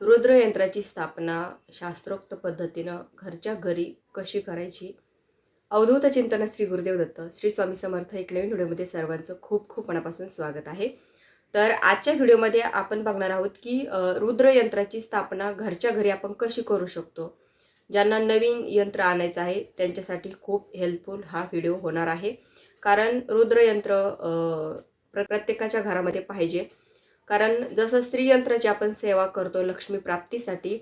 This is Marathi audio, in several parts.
रुद्रयंत्राची स्थापना शास्त्रोक्त पद्धतीनं घरच्या घरी कशी करायची? अवधूत चिंतन श्री गुरुदेव दत्त श्री स्वामी समर्थ एक नवीन व्हिडिओमध्ये सर्वांचं खूप खूप मनापासून स्वागत आहे. तर आजच्या व्हिडिओमध्ये आपण बघणार आहोत की रुद्रयंत्राची स्थापना घरच्या घरी आपण कशी करू शकतो? ज्यांना नवीन यंत्र आणायचं आहे त्यांच्यासाठी खूप हेल्पफुल हा व्हिडिओ होणार आहे. कारण रुद्रयंत्र प्र प्रत्येकाच्या घरामध्ये पाहिजे. कारण जसं स्त्रीयंत्राची आपण सेवा करतो लक्ष्मी प्राप्तीसाठी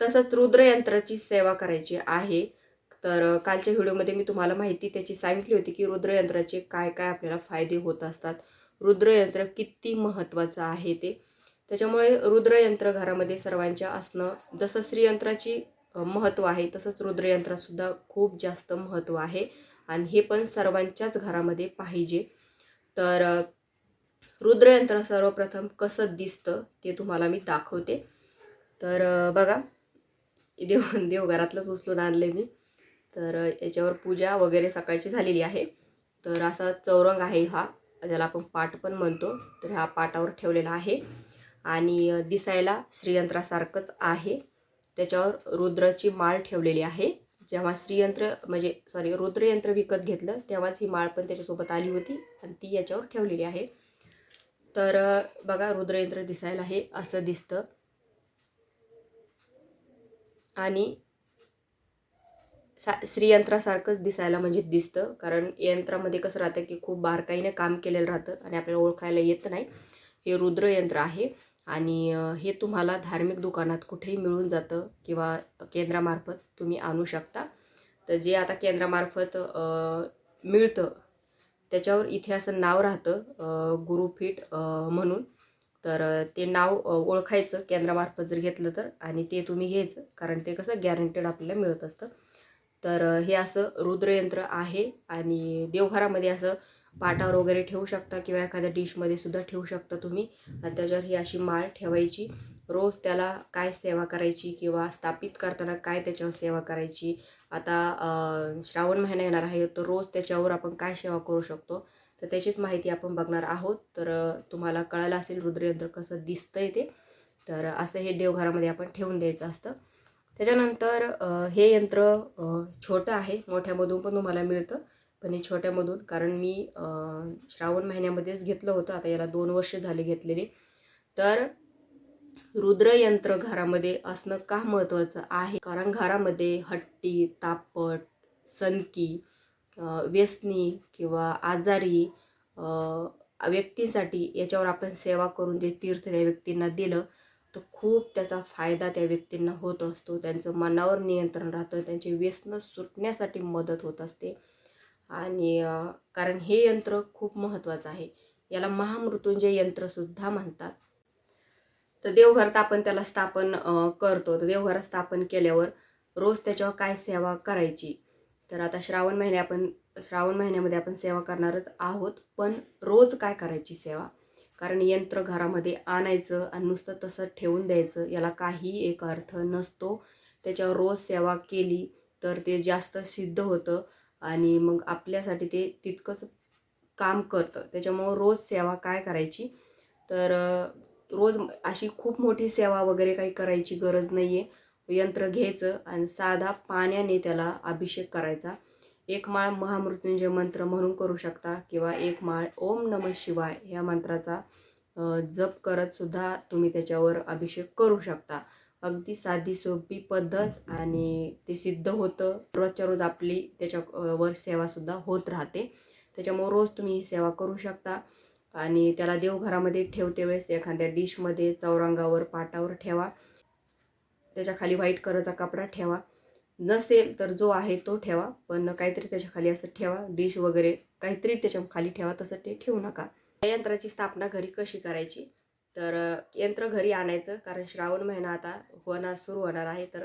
तसंच रुद्रयंत्राची सेवा करायची आहे. तर कालच्या व्हिडिओमध्ये मी तुम्हाला माहिती त्याची सांगितली होती की रुद्रयंत्राचे काय काय आपल्याला फायदे होत असतात. रुद्रयंत्र किती महत्त्वाचं आहे ते. त्याच्यामुळे रुद्रयंत्र घरामध्ये सर्वांच्या असणं जसं स्त्रीयंत्राची महत्त्व आहे तसंच रुद्रयंत्रासुद्धा खूप जास्त महत्त्व आहे. आणि हे पण सर्वांच्याच घरामध्ये पाहिजे. तर रुद्रयंत्र सर्वप्रथम कसं दिसतं ते तुम्हाला मी दाखवते. तर बघा देव देवघरातलंच उचलून आणले मी. तर याच्यावर पूजा वगैरे सकाळची झालेली आहे. तर असा चौरंग आहे हा ज्याला आपण पाट पण म्हणतो. तर हा पाटावर ठेवलेला आहे. आणि दिसायला श्रीयंत्रासारखंच आहे. त्याच्यावर रुद्राची माळ ठेवलेली आहे. जेव्हा श्रीयंत्र म्हणजे सॉरी रुद्रयंत्र विकत घेतलं तेव्हाच ही माळ पण त्याच्यासोबत आली होती. आणि ती याच्यावर ठेवलेली आहे. तर बघा रुद्रयंत्र दिसायला हे असं दिसतं. आणि सा श्रीयंत्रासारखंच दिसायला म्हणजे दिसतं. कारण यंत्रामध्ये कसं राहतं की खूप बारकाईने काम केलेलं राहतं आणि आपल्याला ओळखायला येत नाही. हे रुद्रयंत्र आहे. आणि हे तुम्हाला धार्मिक दुकानात कुठेही मिळून जातं किंवा केंद्रामार्फत तुम्ही आणू शकता. तर जे आता केंद्रामार्फत मिळतं त्याच्यावर इथे असं नाव राहतं गुरुपीठ म्हणून. तर ते नाव ओळखायचं केंद्रामार्फत जर घेतलं तर आणि ते तुम्ही घ्यायचं कारण ते कसं गॅरंटेड आपल्याला मिळत असतं. तर हे असं रुद्रयंत्र आहे आणि देवघरामध्ये असं पाटावर वगैरे ठेवू शकता किंवा एखाद्या डिशमध्ये सुद्धा ठेवू शकता तुम्ही. आणि त्याच्यावर ही अशी माळ ठेवायची. रोज त्याला काय सेवा करायची किंवा स्थापित करताना काय त्याच्यावर सेवा करायची आता श्रावण महिना येणार आहे तर रोज त्याच्यावर आपण काय सेवा करू शकतो तर त्याचीच माहिती आपण बघणार आहोत. तर तुम्हाला कळालं असेल रुद्रयंत्र कसं दिसतंय ते तर असं हे देवघरामध्ये आपण ठेवून द्यायचं असतं. त्याच्यानंतर हे यंत्र छोटं आहे मोठ्यामधून पण तुम्हाला मिळतं पण हे छोट्यामधून कारण मी श्रावण महिन्यामध्येच घेतलं होतं आता याला दोन वर्ष झाले घेतलेले. तर रुद्रयंत्र घरामध्ये असणं का महत्त्वाचं आहे? कारण घरामध्ये हट्टी तापट सनकी व्यसनी किंवा आजारी व्यक्तींसाठी याच्यावर आपण सेवा करून जे तीर्थ त्या व्यक्तींना दिलं तर खूप त्याचा फायदा त्या व्यक्तींना होत असतो. त्यांचं मनावर नियंत्रण राहतं त्यांचे व्यसनं सुटण्यासाठी मदत होत असते. आणि कारण हे यंत्र खूप महत्त्वाचं आहे. याला महामृत्युंजय यंत्रसुद्धा म्हणतात. तर देवघरात आपण त्याला स्थापन करतो. तर देवघरात स्थापन केल्यावर रोज त्याच्यावर काय सेवा करायची? तर आता श्रावण महिने आपण श्रावण महिन्यामध्ये आपण सेवा करणारच आहोत. पण रोज काय करायची सेवा? कारण यंत्र घरामध्ये आणायचं आणि नुसतं तसं ठेवून द्यायचं याला काही एक अर्थ नसतो. त्याच्यावर रोज सेवा केली तर ते जास्त सिद्ध होतं आणि मग आपल्यासाठी ते तितकंच काम करतं. त्याच्यामुळं रोज सेवा काय करायची? तर रोज अशी खूप मोठी सेवा वगैरे काही करायची गरज नाही आहे यंत्र घ्यायचं आणि साधा पाण्याने त्याला अभिषेक करायचा. एक माळ महामृत्युंजय मंत्र म्हणून करू शकता किंवा एक माळ ओम नम शिवाय या मंत्राचा जप करत सुद्धा तुम्ही त्याच्यावर अभिषेक करू शकता. अगदी साधी सोपी पद्धत आणि ते सिद्ध होतं. रोजच्या रोज आपली त्याच्या वर सेवासुद्धा होत राहते. त्याच्यामुळे रोज तुम्ही ही सेवा करू शकता. आणि त्याला देवघरामध्ये ठेवते वेळेस एखाद्या डिशमध्ये चौरंगावर पाटावर ठेवा. त्याच्याखाली व्हाईट कलरचा कपडा ठेवा. नसेल तर जो आहे तो ठेवा पण काहीतरी त्याच्याखाली असं ठेवा. डिश वगैरे काहीतरी त्याच्याखाली ठेवा तसं ते ठेवू नका. या यंत्राची स्थापना घरी कशी करायची? तर यंत्र घरी आणायचं कारण श्रावण महिना आता होणार सुरू होणार आहे. तर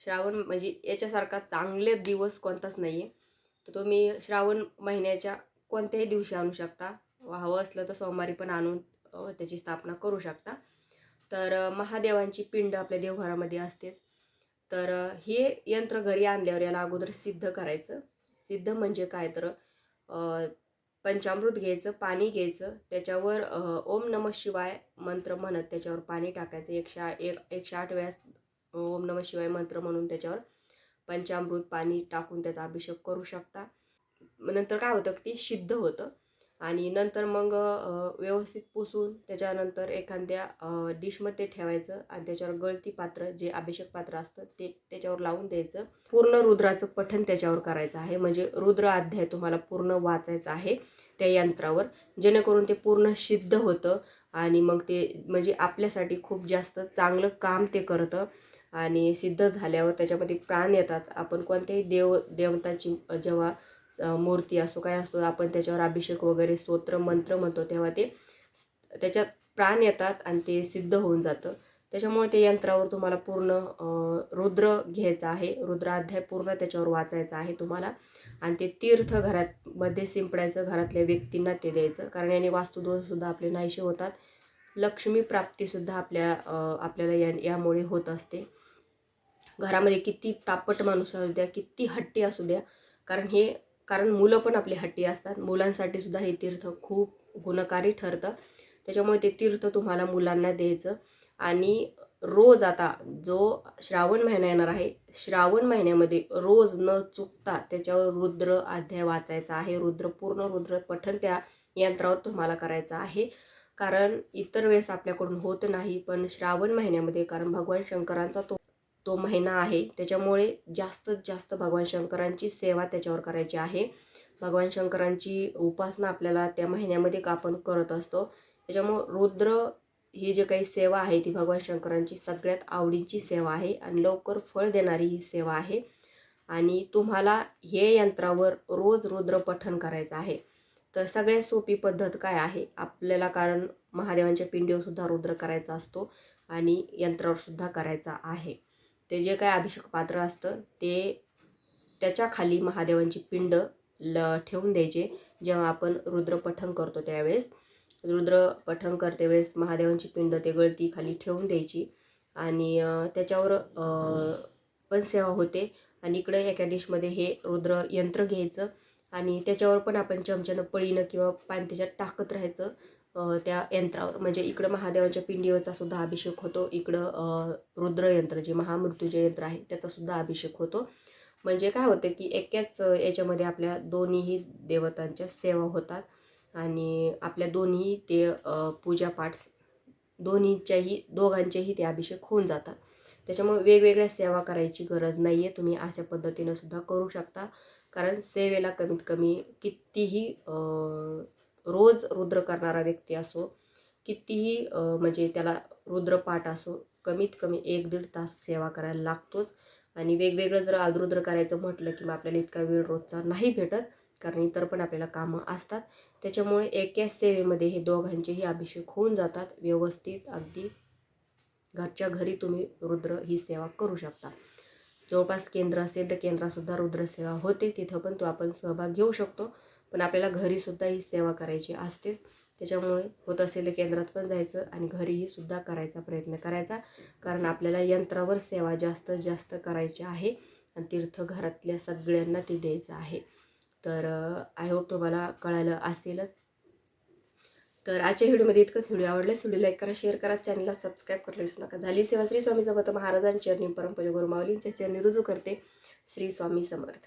श्रावण म्हणजे याच्यासारखा चांगले दिवस कोणताच नाही आहे तर तुम्ही श्रावण महिन्याच्या कोणत्याही दिवशी आणू शकता. हवं असलं तर सोमवारी पण आणून त्याची स्थापना करू शकता. तर महादेवांची पिंड आपल्या देवघरामध्ये असतेच. तर हे यंत्र घरी आणल्यावर याला अगोदर सिद्ध करायचं. सिद्ध म्हणजे काय तर पंचामृत घ्यायचं पाणी घ्यायचं त्याच्यावर ओम नम शिवाय मंत्र म्हणत त्याच्यावर पाणी टाकायचं. एकशे एक एकशे आठ वेळास ओम नम शिवाय मंत्र म्हणून त्याच्यावर पंचामृत पाणी टाकून त्याचा अभिषेक करू शकता. नंतर काय होतं की ते सिद्ध होतं. आणि नंतर मग व्यवस्थित पुसून त्याच्यानंतर एखाद्या डिशमध्ये ठेवायचं आणि त्याच्यावर गळती पात्र जे अभिषेक पात्र असतं ते त्याच्यावर लावून द्यायचं. पूर्ण रुद्राचं पठण त्याच्यावर करायचं आहे. म्हणजे रुद्र अध्याय तुम्हाला पूर्ण वाचायचा आहे त्या यंत्रावर. जेणेकरून ते पूर्ण सिद्ध होतं आणि मग ते म्हणजे आपल्यासाठी खूप जास्त चांगलं काम ते करतं आणि सिद्ध झाल्यावर त्याच्यामध्ये प्राण येतात. आपण कोणत्याही देव देवताची जेव्हा मूर्ती असो काय असतो आपण त्याच्यावर अभिषेक वगैरे स्तोत्र मंत्र म्हणतो तेव्हा ते त्याच्यात प्राण येतात आणि ते सिद्ध होऊन जातं. त्याच्यामुळे ते यंत्रावर तुम्हाला पूर्ण रुद्र घ्यायचं आहे. रुद्राध्याय पूर्ण त्याच्यावर वाचायचं आहे तुम्हाला. आणि ते तीर्थ घरात मध्ये शिंपडायचं घरातल्या व्यक्तींना ते द्यायचं. कारण याने वास्तुदोषसुद्धा आपले नाहीसे होतात. लक्ष्मी प्राप्तीसुद्धा आपल्या आपल्याला या यामुळे होत असते. घरामध्ये किती तापट माणूस असू द्या किती हट्टी असू द्या. कारण हे कारण मुलं पण आपली हट्टी असतात. मुलांसाठी सुद्धा हे तीर्थ खूप गुणकारी ठरतं. त्याच्यामुळे ते तीर्थ तुम्हाला मुलांना द्यायचं. आणि रोज आता जो श्रावण महिना येणार आहे श्रावण महिन्यामध्ये रोज न चुकता त्याच्यावर रुद्र अध्याय वाचायचा आहे. रुद्र पूर्ण रुद्र पठण त्या यंत्रावर तुम्हाला करायचं आहे. कारण इतर वेळेस आपल्याकडून होत नाही पण श्रावण महिन्यामध्ये कारण भगवान शंकरांचा तो तो महिना आहे. त्याच्यामुळे जास्तीत जास्त भगवान शंकरांची सेवा त्याच्यावर करायची आहे. भगवान शंकरांची उपासना आपल्याला त्या महिन्यामध्ये का आपण करत असतो. त्याच्यामुळं रुद्र ही जी काही सेवा आहे ती भगवान शंकरांची सगळ्यात आवडीची सेवा आहे आणि लवकर फळ देणारी ही सेवा आहे. आणि तुम्हाला हे यंत्रावर रोज रुद्र पठण करायचं आहे. तर सगळ्यात सोपी पद्धत काय आहे? आपल्याला कारण महादेवांच्या पिंडीवरसुद्धा रुद्र करायचा असतो आणि यंत्रावरसुद्धा करायचा आहे. ते जे काय अभिषेक पात्र असतं ते त्याच्याखाली महादेवांची पिंड ल ठेवून द्यायचे. जेव्हा आपण रुद्र पठण करतो त्यावेळेस रुद्र पठण करते वेळेस महादेवांची पिंड ते गळती खाली ठेवून द्यायची. आणि त्याच्यावर पण सेवा होते. आणि इकडे एका डिशमध्ये हे रुद्र यंत्र घ्यायचं. आणि त्याच्यावर पण आपण चमच्यानं पळीनं किंवा पाणी त्याच्यात टाकत राहायचं. त्या यंत्रावर. म्हणजे इकडं महादेवाच्या पिंडीवरचा सुद्धा अभिषेक होतो. इकडं रुद्रयंत्र जे महामृत्यूचे यंत्र आहे त्याचासुद्धा अभिषेक होतो. म्हणजे काय होतं की एकाच याच्यामध्ये आपल्या दोन्हीही देवतांच्या सेवा होतात. आणि आपल्या दोन्ही ते पूजापाठ दोन्हीच्याही दोघांचेही ते अभिषेक होऊन जातात. त्याच्यामुळे वेगवेगळ्या सेवा करायची गरज नाही आहे तुम्ही अशा पद्धतीनं सुद्धा करू शकता. कारण सेवेला कमीत कमी कितीही रोज रुद्र करणारा व्यक्ती असो कितीही म्हणजे त्याला रुद्रपाठ असो कमीत कमी एक दीड तास सेवा करायला लागतोच. आणि वेगवेगळं जर आदरुद्र करायचं म्हटलं की मग आपल्याला इतका वेळ रोजचा नाही भेटत कारण इतर पण आपल्याला कामं असतात. त्याच्यामुळे एका सेवेमध्ये हे दोघांचेही अभिषेक होऊन जातात. व्यवस्थित अगदी घरच्या घरी तुम्ही रुद्र ही सेवा करू शकता. जवळपास केंद्र असेल तर केंद्रातसुद्धा रुद्रसेवा होते. तिथं पण तो आपण सहभाग घेऊ शकतो. पण आपल्याला घरीसुद्धा ही सेवा करायची असते. त्याच्यामुळे होत असेल तर केंद्रात पण जायचं आणि घरीही सुद्धा करायचा प्रयत्न करायचा. कारण आपल्याला यंत्रावर सेवा जास्त जास्त करायची आहे आणि तीर्थ घरातल्या सगळ्यांना ते द्यायचं आहे. तर आय होप तुम्हाला कळालं असेलच. तर आजच्या व्हिडिओमध्ये इतकंच. व्हिडिओ आवडल्यास व्हिडिओ लाईक करा शेअर करा चॅनलला सबस्क्राईब करायला विसरू नका. झाली सेवा श्री स्वामी समर्थ महाराजांच्या चरणी परमपूज गुरुमावलींच्या चरणी रुजू करते. श्री स्वामी समर्थ.